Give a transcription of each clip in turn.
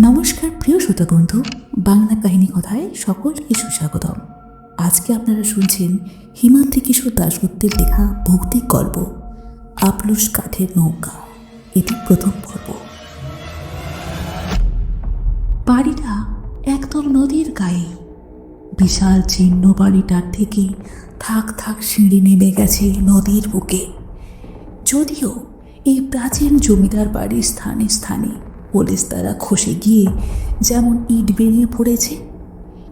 নমস্কার, প্রিয় শ্রোতা বন্ধু বাংলা কাহিনী কথায় সকলকে সুস্বাগতম। আজকে আপনারা শুনছেন হিমাদ্রি কিশোর দাশগুপ্তের লেখা ভৌতিক গল্প আপলুস কাঠের নৌকা। এটি প্রথম পর্ব। বাড়িটা একদম নদীর গায়ে। বিশাল চিহ্ন বাড়িটার থেকে থাক থাক সিঁড়ি নেমে গেছে নদীর বুকে। যদিও এই প্রাচীন জমিদার বাড়ির স্থানে স্থানে পুলিশ দ্বারা খসে গিয়ে যেমন ইট বেরিয়ে পড়েছে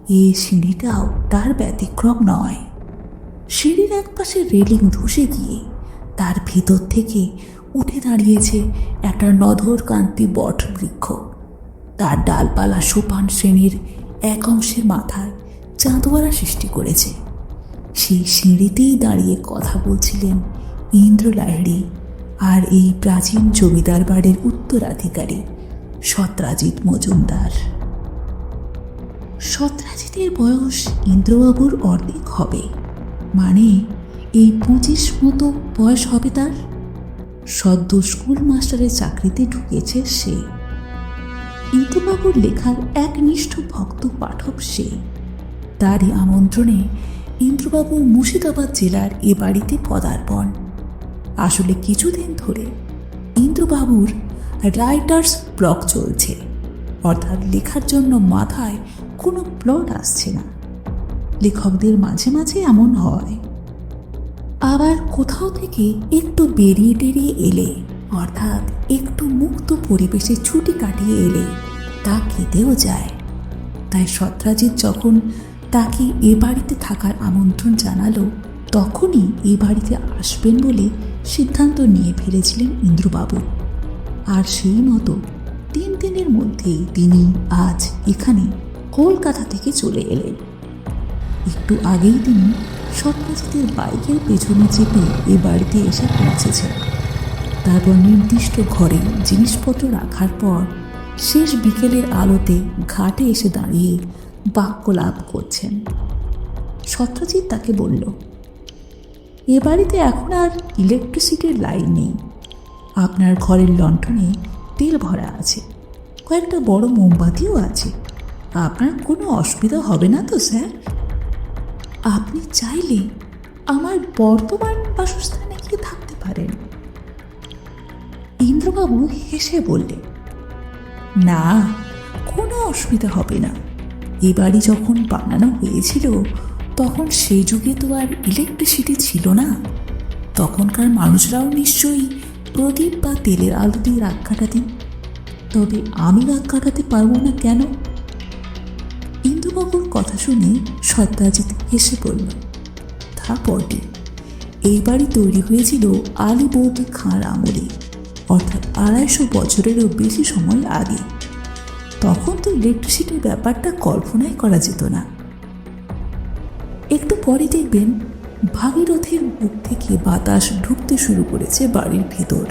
এই সিঁড়িটাও তার ব্যতিক্রম নয়। সিঁড়ির একপাশে রেলিং ধসে গিয়ে তার ভিতর থেকে উঠে দাঁড়িয়েছে একটা নধর কান্তি বট বৃক্ষ তার ডালপালা সোপান শ্রেণির এক অংশের মাথায় চাঁদোয়ারা সৃষ্টি করেছে। সেই সিঁড়িতেই দাঁড়িয়ে কথা বলছিলেন ইন্দ্র লাহিড়ী আর এই প্রাচীন জমিদার বাড়ির উত্তরাধিকারী। সত্রাজিৎ মজুমদার। সত্রাজিতের বয়স ইন্দ্রবাবুর অর্ধেক হবে। মানে এই পঁচিশ মতো বয়স হবে তার? সদ্য স্কুল মাস্টারের চাকরিতে ঢুকেছে সে। ইন্দ্রবাবুর লেখার একনিষ্ঠ ভক্ত পাঠক সে। তারই আমন্ত্রণে ইন্দ্রবাবু মুর্শিদাবাদ জেলার এ বাড়িতে পদার্পণ। আসলে কিছুদিন ধরে ইন্দ্রবাবুর রাইটার্স ব্লক চলছে। অর্থাৎ লেখার জন্য মাথায় কোনো প্লট আসছে না। লেখকদের মাঝে মাঝে এমন হয়। আবার কোথাও থেকে একটু বেরিয়ে টেরিয়ে এলে, অর্থাৎ একটু মুক্ত পরিবেশে ছুটি কাটিয়ে এলে, তা কেটেও যায়। তাই সত্রাজিৎ যখন তাকে এ বাড়িতে থাকার আমন্ত্রণ জানালো, তখনই এ বাড়িতে আসবেন বলে সিদ্ধান্ত নিয়ে ফেলেছিলেন ইন্দ্রবাবু। আর সেই মতো তিন দিনের মধ্যেই তিনি আজ এখানে কলকাতা থেকে চলে এলেন। একটু আগেই তিনি সত্যজিতের বাইকের পেছনে চেপে এ বাড়িতে এসে পৌঁছেছেন। তারপর নির্দিষ্ট ঘরে জিনিসপত্র রাখার পর শেষ বিকেলের আলোতে ঘাটে এসে দাঁড়িয়ে বাক্য লাভ করছেন। সত্যজিৎ তাকে বলল, এ বাড়িতে এখন আর ইলেকট্রিসিটির লাইন নেই। আপনার ঘরের লণ্ঠনে তেল ভরা আছে। কয়েকটা বড় মোমবাতিও আছে। আপনার কোনো অসুবিধা হবে না তো, স্যার? আপনি চাইলে আমার বর্তমান বাসস্থানে গিয়ে থাকতে পারেন। ইন্দ্রবাবু হেসে বললেন না, কোনো অসুবিধা হবে না। এ বাড়ি যখন বানানো হয়েছিল, তখন সেই যুগে তো আর ইলেকট্রিসিটি ছিল না। তখনকার মানুষরাও নিশ্চয়ই প্রদীপ বা তেলের আলো দিয়ে রাগ কাটাতেন? তবে আমি রাগ কাটাতে পারব না কেন? ইন্দুবাবুর কথা শুনে সত্যাজিৎ হেসে পড়ল। তা বটে এই বাড়ি তৈরি হয়েছিল আলিবর্দী খাঁর আমলে, অর্থাৎ আড়াইশো বছরেরও বেশি সময় আগে। তখন তো ইলেকট্রিসিটির ব্যাপারটা কল্পনাই করা যেত না। একটু পরে দেখবেন ভাগীরথীর বুক থেকে বাতাস ঢুকতে শুরু করেছে বাড়ির ভিতর।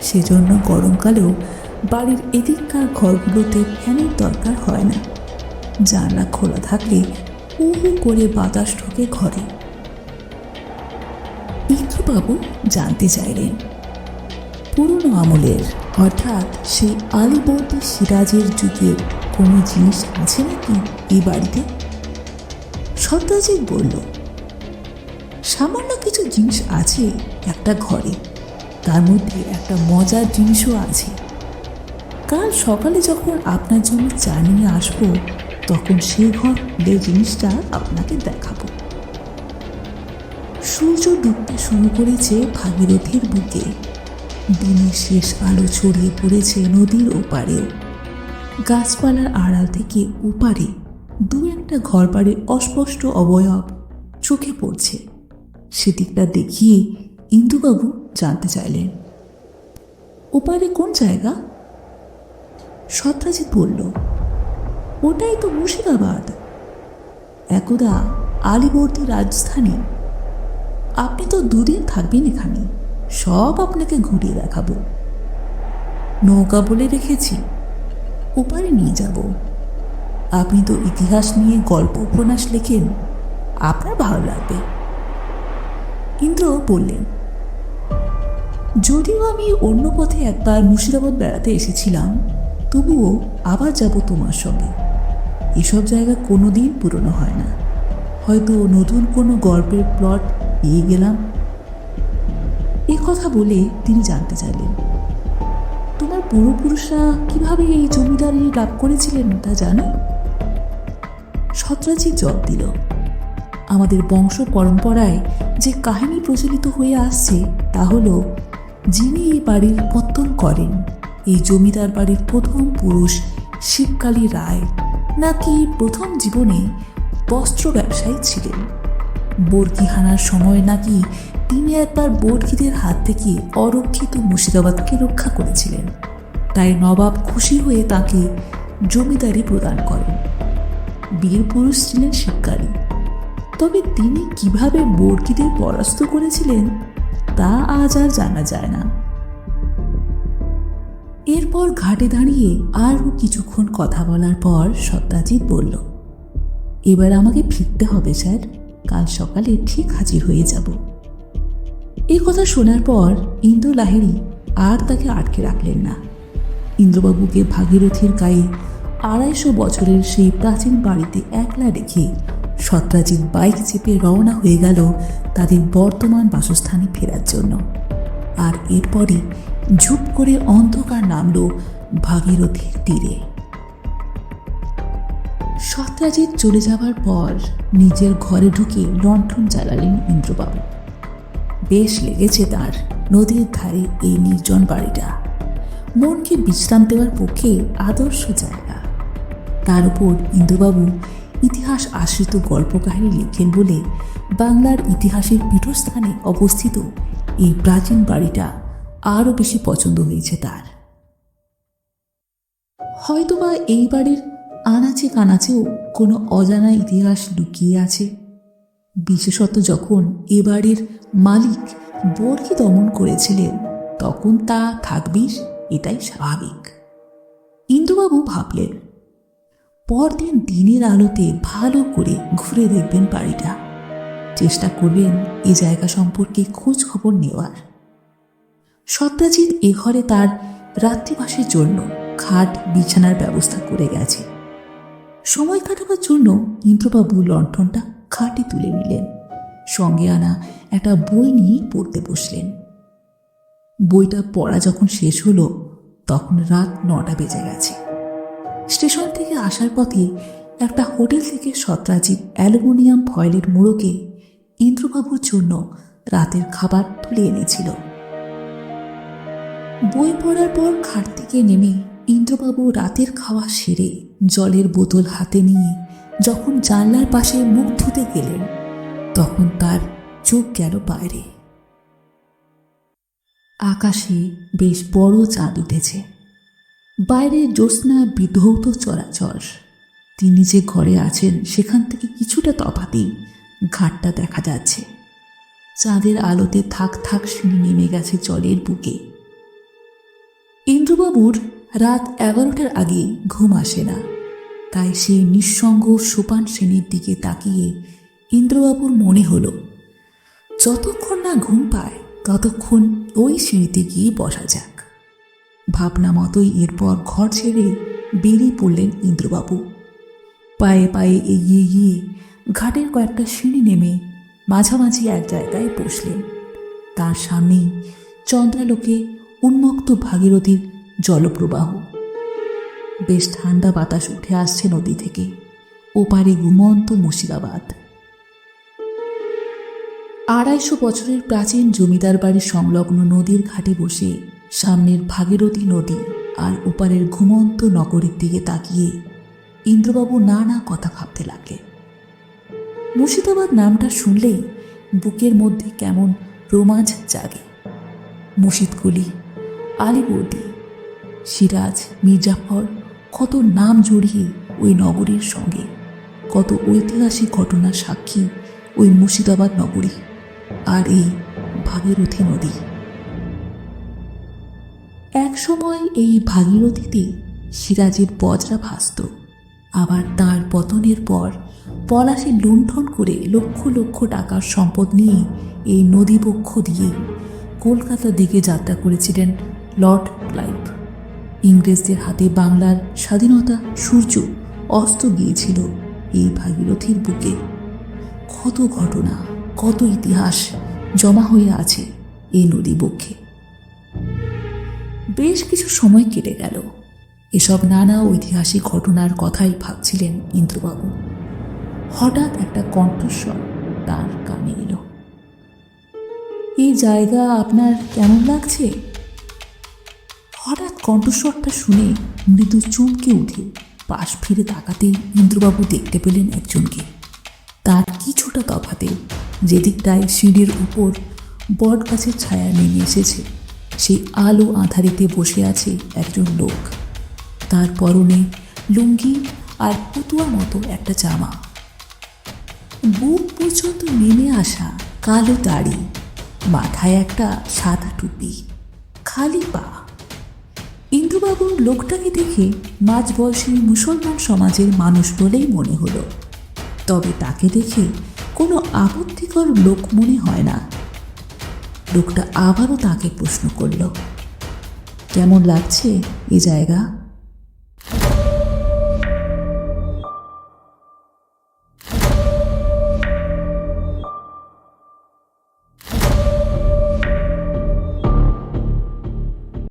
সেজন্য গরমকালেও বাড়ির এদিককার ঘরগুলোতে ফ্যানের দরকার হয় না। জানলা খোলা থাকলে হু হু করে বাতাস ঢোকে ঘরে। ইন্দ্রবাবু জানতে চাইলেন, পুরনো আমলের, অর্থাৎ সেই আলিবর্দী সিরাজের যুগের কোনো জিনিস আছে নাকি এই বাড়িতে? সত্যাজিৎ বলল সামান্য কিছু জিনিস আছে একটা ঘরে। তার মধ্যে একটা মজার জিনিসও আছে। কাল সকালে যখন আপনার জন্য চা নিয়ে আসব, তখন সেই ঘর খুলে জিনিসটা আপনাকে দেখাবো। সূর্য ডুবতে শুরু করেছে ভাগীরথীর বুকে। দিনের শেষ আলো ছড়িয়ে পড়েছে নদীর ওপারেও গাছপালার আড়াল থেকে ওপারে দু একটা ঘরবাড়ির অস্পষ্ট অবয়ব চোখে পড়ছে। সেদিকটা দেখিয়ে ইন্দুবাবু জানতে চাইলেন। ওপারে কোন জায়গা? সত্যাজিৎ বলল, ওটাই তো মুর্শিদাবাদ। একদা আলিবর্দী রাজধানী। আপনি তো দুদিন থাকবেন এখানে, সব আপনাকে ঘুরিয়ে দেখাবো। নৌকা বলে রেখেছি, ওপারে নিয়ে যাব। আপনি তো ইতিহাস নিয়ে গল্প উপন্যাস লেখেন, আপনার ভালো লাগবে। ইন্দ্র বললেন, যদিও আমি অন্য পথে একবার মুর্শিদাবাদ বেড়াতে এসেছিলাম, তবুও আবার যাব তোমার সঙ্গে। এসব জায়গা কোনো দিন পুরনো হয় না। হয়তো নতুন কোনো গল্পের প্লট পেয়ে গেলাম। এ কথা বলে তিনি জানতে চাইলেন, তোমার পূর্বপুরুষরা কীভাবে এই জমিদারি লাভ করেছিলেন তা জানো? সত্রাজিৎ জবাব দিল আমাদের বংশ পরম্পরায় যে কাহিনী প্রচলিত হয়ে আসছে তা হলো, যিনি এই বাড়ির পত্তন করেন, এই জমিদার বাড়ির প্রথম পুরুষ শিবকালী রায়, নাকি প্রথম জীবনে বস্ত্র ব্যবসায়ী ছিলেন। বর্গি হানার সময় নাকি তিনি একবার বর্গিদের হাত থেকে অরক্ষিত মুর্শিদাবাদকে রক্ষা করেছিলেন। তাই নবাব খুশি হয়ে তাকে জমিদারি প্রদান করেন। বীর পুরুষ ছিলেন শিবকালী তবে তিনি কীভাবে বর্গিদের পরাস্ত করেছিলেন, তা আজ আর জানা যায় না। এরপর ঘাটে দাঁড়িয়ে আরও কিছুক্ষণ কথা বলার পর সত্যাজিৎ বলল, এবার আমাকে ফিরতে হবে, স্যার। কাল সকালে ঠিক হাজির হয়ে যাব। এই কথা শোনার পর ইন্দ্র লাহিড়ী আর তাকে আটকে রাখলেন না। ইন্দ্রবাবুকে ভাগীরথীর গায়ে আড়াইশো বছরের সেই প্রাচীন বাড়িতে একলা রেখে সত্রাজিৎ বাইক চেপে রওনা হয়ে গেল তাদের বর্তমান বাসস্থানে ফেরার জন্য। আর এরপরই ঝুপ করে অন্ধকার নামল ভাগীরথীর তীরে। সত্রাজিৎ চলে যাবার পর নিজের ঘরে ঢুকে লণ্ঠন জ্বালালেন ইন্দ্রবাবু। বেশ লেগেছে তার নদীর ধারে এই নির্জন বাড়িটা। মনকে বিশ্রাম দেওয়ার পক্ষে আদর্শ জায়গা। তার উপর ইন্দ্রবাবু ইতিহাস আশ্রিত গল্প কাহিনী লেখেন বলে বাংলার ইতিহাসের পীঠস্থানে অবস্থিত এই প্রাচীন বাড়িটা আরও বেশি পছন্দ হয়েছে তার। হয়তোবা এই বাড়ির আনাচে কানাচেও কোনো অজানা ইতিহাস লুকিয়ে আছে। বিশেষত যখন এ বাড়ির মালিক বর্গি দমন করেছিলেন, তখন তা থাকবেই, এটাই স্বাভাবিক। ইন্দুবাবু ভাবলেন পরদিন দিনের আলোতে ভালো করে ঘুরে দেখবেন বাড়িটা। চেষ্টা করবেন এ জায়গা সম্পর্কে খোঁজ খবর নেওয়ার। সত্যাজিৎ এ ঘরে তার রাত্রিবাসের জন্য খাট বিছানার ব্যবস্থা করে গেছে। সময় কাটাবার জন্য ইন্দ্রবাবু লণ্ঠনটা খাটে তুলে নিলেন। সঙ্গে আনা একটা বই নিয়ে পড়তে বসলেন। বইটা পড়া যখন শেষ হলো, তখন রাত নটা বেজে গেছে। স্টেশন থেকে আসার পথে একটা হোটেল থেকে সত্রাজিৎ অ্যালুমিনিয়াম ফয়েলের মোড়কে ইন্দ্রবাবুর জন্য রাতের খাবার তুলে এনেছিল। বই পড়ার পর খাট থেকে নেমে ইন্দ্রবাবু রাতের খাওয়া সেরে জলের বোতল হাতে নিয়ে যখন জানলার পাশে মুখ ধুতে গেলেন, তখন তার চোখ গেল বাইরে। আকাশে বেশ বড় চাঁদ উঠেছে। বাইরে জ্যোৎস্না বিধৌত চরাচর তিনি যে ঘরে আছেন, সেখান থেকে কিছুটা তফাতেই ঘাটটা দেখা যাচ্ছে। চাঁদের আলোতে থাক থাক সিঁড়ি নেমে গেছে জলের বুকে। ইন্দ্রবাবুর রাত এগারোটার আগে ঘুম আসে না। তাই সেই নিঃসঙ্গ সোপান শ্রেণির দিকে তাকিয়ে ইন্দ্রবাবুর মনে হলো, যতক্ষণ না ঘুম পায়, ততক্ষণ ওই সিঁড়িতে গিয়ে বসা যাক। ভাবনা মতোই এরপর ঘর ছেড়ে বেরিয়ে পড়লেন ইন্দ্রবাবু। পায়ে পায়ে এগিয়ে গিয়ে ঘাটের কয়েকটা সিঁড়ি নেমে মাঝামাঝি এক জায়গায় বসলেন। তার সামনেই চন্দ্রালোকে উন্মুক্ত ভাগীরথীর জলপ্রবাহ। বেশ ঠান্ডা বাতাস উঠে আসছে নদী থেকে। ওপারে ঘুমন্ত মুর্শিদাবাদ। আড়াইশো বছরের প্রাচীন জমিদার বাড়ির সংলগ্ন নদীর ঘাটে বসে সামনের ভাগীরথী নদী আর ওপারের ঘুমন্ত নগরীর দিকে তাকিয়ে ইন্দ্রবাবু নানা কথা ভাবতে লাগলেন। মুর্শিদাবাদ নামটা শুনলেই বুকের মধ্যে কেমন রোমাঞ্চ জাগে। মুর্শিদকুলি আলিবর্দি সিরাজ, মির্জাফর কত নাম জড়িয়ে ওই নগরীর সঙ্গে, কত ঐতিহাসিক ঘটনার সাক্ষী ওই মুর্শিদাবাদ নগরী আর এই ভাগীরথী নদী। এক সময় এই ভাগীরথীতে সিরাজের বজরা ভাসত। আবার তার পতনের পর পলাশে লুণ্ঠন করে লক্ষ লক্ষ টাকার সম্পদ নিয়ে এই নদীবক্ষ দিয়ে কলকাতার দিকে যাত্রা করেছিলেন লর্ড ক্লাইভ। ইংরেজদের হাতে বাংলার স্বাধীনতা সূর্য অস্ত গিয়েছিল এই ভাগীরথীর বুকে। কত ঘটনা, কত ইতিহাস জমা হয়ে আছে এই নদী বক্ষে বেশ কিছু সময় কেটে গেল। এসব নানা ঐতিহাসিক ঘটনার কথাই ভাবছিলেন ইন্দ্রবাবু। হঠাৎ একটা কণ্ঠস্বর তার কানে এলো। এই জায়গা আপনার কেমন লাগছে? হঠাৎ কণ্ঠস্বরটা শুনে মৃদু চমকে উঠে পাশ ফিরে তাকাতেই ইন্দ্রবাবু দেখতে পেলেন একজনকে। তার কিছুটা তফাতে যেদিকটায় সিঁড়ির উপর বট গাছের ছায়া নেমে এসেছে। সেই আলো আধারিতে বসে আছে একজন লোক। তার পরনে লুঙ্গি আর পুতুয়া মতো একটা জামা। বুক পর্যন্ত নেমে আসা কালো দাড়ি, মাথায় একটা সাদা টুপি, খালি পা। ইন্দুবাবুর লোকটাকে দেখে মাঝবয়সী মুসলমান সমাজের মানুষ বলেই মনে হলো। তবে তাকে দেখে কোনো আপত্তিকর লোক মনে হয় না। লোকটা আবারও তাকে প্রশ্ন করল কেমন লাগছে এ জায়গা?